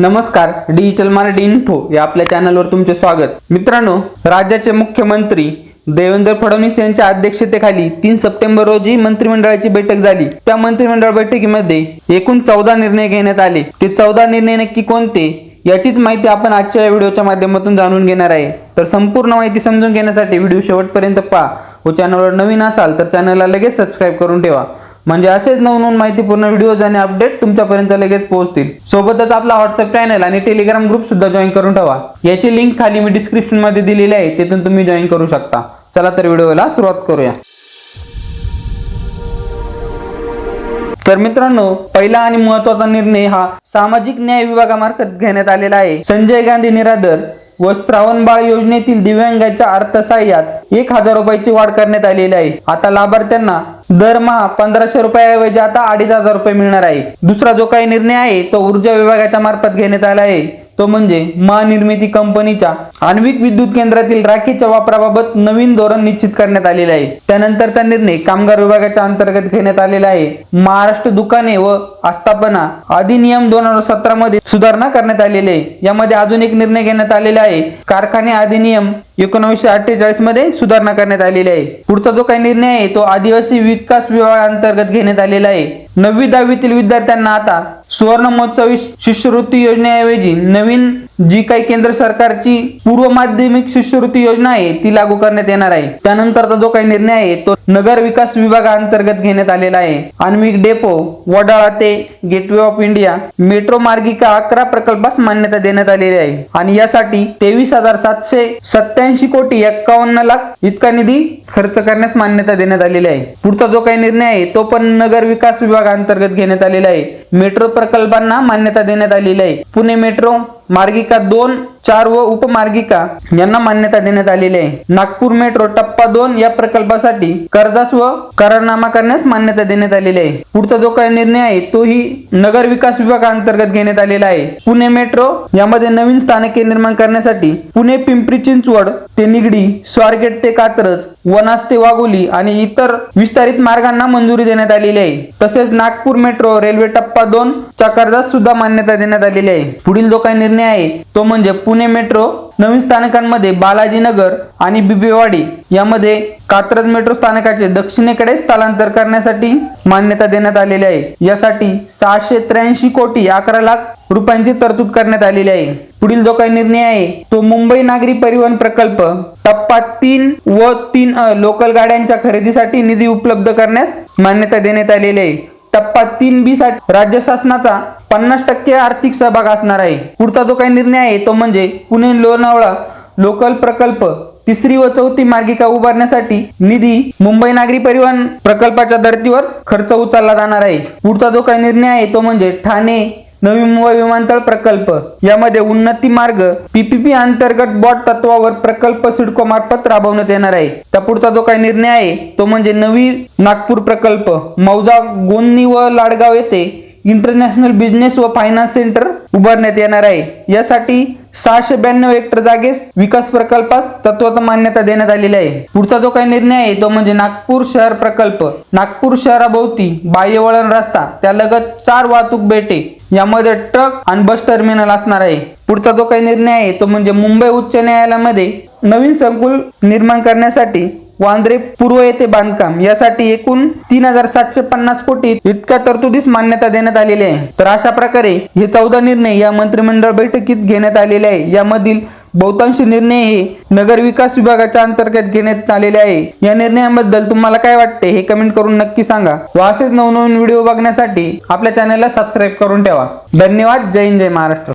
नमस्कार digital Marathi info या आपल्या चॅनलवर तुमचे स्वागत. मित्रांनो राज्याचे मुख्यमंत्री देवेंद्र फडणवीस यांच्या अध्यक्षतेखाली तीन सप्टेंबर रोजी मंत्रिमंडळाची बैठक झाली. त्या मंत्रिमंडळ बैठकीमध्ये एकूण चौदा निर्णय घेण्यात आले. ते चौदा निर्णय नक्की कोणते याचीच माहिती आपण आजच्या या व्हिडिओच्या माध्यमातून जाणून घेणार आहे. तर संपूर्ण माहिती समजून घेण्यासाठी व्हिडिओ शेवटपर्यंत पहा. व चॅनलवर नवीन असाल तर चॅनलला लगेच सबस्क्राईब करून ठेवा. म्हणजे असेच नवनवीन माहितीपूर्ण व्हिडिओज आणि अपडेट तुमच्यापर्यंत लगेच पोहोचतील. सोबतच आपला व्हॉट्सअप चॅनल आणि टेलिग्राम ग्रुप सुद्धा जॉईन करून ठेवा. याची लिंक खाली मी डिस्क्रिप्शनमध्ये दिलेली आहे तिथून तुम्ही जॉईन करू शकता. चला तर व्हिडिओला सुरुवात करूया. तर मित्रांनो पहिला आणि महत्त्वाचा निर्णय हा सामाजिक न्याय विभागामार्फत घेण्यात आलेला आहे. संजय गांधी निराधार व श्रावणबाळ योजनेतील दिव्यांगाच्या अर्थसहाय्यात एक हजार रुपयाची वाढ करण्यात आलेली आहे. आता लाभार्थ्यांना दरमहा पंधराशे रुपयाऐवजी आता अडीच हजार रुपये मिळणार आहे. दुसरा जो काही निर्णय आहे तो ऊर्जा विभागाच्या मार्फत घेण्यात आला आहे. तो म्हणजे महानिर्मिती कंपनीच्या आण्विक विद्युत केंद्रातील राखीच्या वापराबाबत नवीन धोरण निश्चित करण्यात आलेले आहे. त्यानंतरचा निर्णय कामगार विभागाच्या अंतर्गत घेण्यात आलेला आहे. महाराष्ट्र दुकाने व आस्थापना अधिनियम दोन हजार सतरा मध्ये सुधारणा करण्यात आलेली आहे. यामध्ये अजून एक निर्णय घेण्यात आलेला आहे. कारखाने अधिनियम एकोणीसशे अठ्ठेचाळीसमध्ये सुधारणा करण्यात आलेली आहे. पुढचा जो काही निर्णय आहे तो आदिवासी विकास विभागाअंतर्गत घेण्यात आलेला आहे. नववी दहावीतील विद्यार्थ्यांना आता सुवर्ण महोत्सवी शिष्यवृत्ती योजनेऐवजी नवीन जी काही केंद्र सरकारची पूर्व माध्यमिक शिष्यवृत्ती योजना आहे ती लागू करण्यात येणार आहे. त्यानंतरचा जो काही निर्णय आहे तो नगर विकास विभागाअंतर्गत घेण्यात आलेला आहे. आण्विक डेपो वडाळा ते गेटवे ऑफ इंडिया मेट्रो मार्गिका अकरा प्रकल्पास मान्यता देण्यात आलेली आहे. आणि यासाठी तेवीस हजार सातशे सत्याऐंशी कोटी एक्कावन्न लाख इतका निधी खर्च करण्यास मान्यता देण्यात आलेली आहे. पुढचा जो काही निर्णय आहे तो पण नगर विकास विभागाअंतर्गत घेण्यात आलेला आहे. मेट्रो प्रकल्पांना मान्यता देण्यात आलेली आहे. पुणे मेट्रो मार्गिका दोन चार व उपमार्गिका यांना मान्यता देण्यात आलेली आहे. नागपूर मेट्रो टप्पा दोन या प्रकल्पासाठी कर्जास व करारनामा करण्यास मान्यता देण्यात आलेली आहे. पुढचा जो काही निर्णय आहे तोही नगर विकास विभागाअंतर्गत घेण्यात आलेला आहे. पुणे मेट्रो यामध्ये नवीन स्थानके निर्माण करण्यासाठी पुणे पिंपरी चिंचवड ते निगडी स्वारगेट ते कात्रज वनास ते वाघोली आणि इतर विस्तारित मार्गांना मंजुरी देण्यात आलेली आहे. तसेच नागपूर मेट्रो रेल्वे टप्पा दोन च्या कर्जास सुद्धा मान्यता देण्यात आलेली आहे. पुढील जो काही निर्णय आहे तो म्हणजे पुणे मेट्रो नवीन स्थानकांमध्ये बालाजीनगर आणि बिबेवाडी यामध्ये कात्रज मेट्रो स्थानकाचे दक्षिणेकडे स्थलांतर करण्यासाठी मान्यता देण्यात आलेली आहे. यासाठी सहाशे त्र्याऐंशी कोटी अकरा लाख रुपयांची तरतूद करण्यात आलेली आहे. पुढील जो काही निर्णय आहे तो मुंबई नागरी परिवहन प्रकल्प टप्पा तीन व तीन लोकल गाड्यांच्या खरेदीसाठी निधी उपलब्ध करण्यास मान्यता देण्यात आलेली आहे. टप्पा तीन बी साठी राज्य शासनाचा पन्नास टक्के आर्थिक सहभाग असणार आहे. पुढचा जो काही निर्णय आहे तो म्हणजे पुणे लोणावळा लोकल प्रकल्प तिसरी व चौथी मार्गिका उभारण्यासाठी निधी मुंबई नागरी परिवहन प्रकल्पाच्या धर्तीवर खर्च उचलला जाणार आहे. पुढचा जो काही निर्णय आहे तो म्हणजे ठाणे नवी मुंबई विमानतळ प्रकल्प. यामध्ये उन्नती मार्ग पीपीपी अंतर्गत बॉट तत्वावर प्रकल्प सिडको मार्फत राबवण्यात येणार आहे. त्या जो काही निर्णय आहे तो म्हणजे नवी नागपूर प्रकल्प. मौजा गोंदणी व लाडगाव येथे इंटरनॅशनल बिझनेस व फायनान्स सेंटर उभारण्यात येणार आहे. यासाठी सहाशे ब्याण्णव हेक्टर जागेस विकास प्रकल्पास तत्वत मान्यता देण्यात आलेली आहे. पुढचा जो काही निर्णय आहे तो म्हणजे नागपूर शहर प्रकल्प. नागपूर शहराभोवती बाह्यवळण रस्ता त्यालगत चार वाहतूक बेटे यामध्ये ट्रक आणि बस टर्मिनल असणार आहे. पुढचा जो काही निर्णय आहे तो म्हणजे मुंबई उच्च न्यायालयामध्ये नवीन संकुल निर्माण करण्यासाठी वांद्रे पूर्व येथे बांधकाम. यासाठी एकूण तीन हजार सातशे पन्नास कोटी इतक्या तरतुदीस मान्यता देण्यात आलेली आहे. तर अशा प्रकारे हे चौदा निर्णय या मंत्रिमंडळ बैठकीत घेण्यात आलेले आहे. यामधील बहुतांश निर्णय हे नगर विकास विभागाच्या अंतर्गत घेण्यात आलेले आहे. या निर्णयाबद्दल तुम्हाला काय वाटते हे कमेंट करून नक्की सांगा. व असेच नवनवीन व्हिडिओ बघण्यासाठी आपल्या चॅनलला सबस्क्राईब करून ठेवा. धन्यवाद. जय हिंद जय महाराष्ट्र.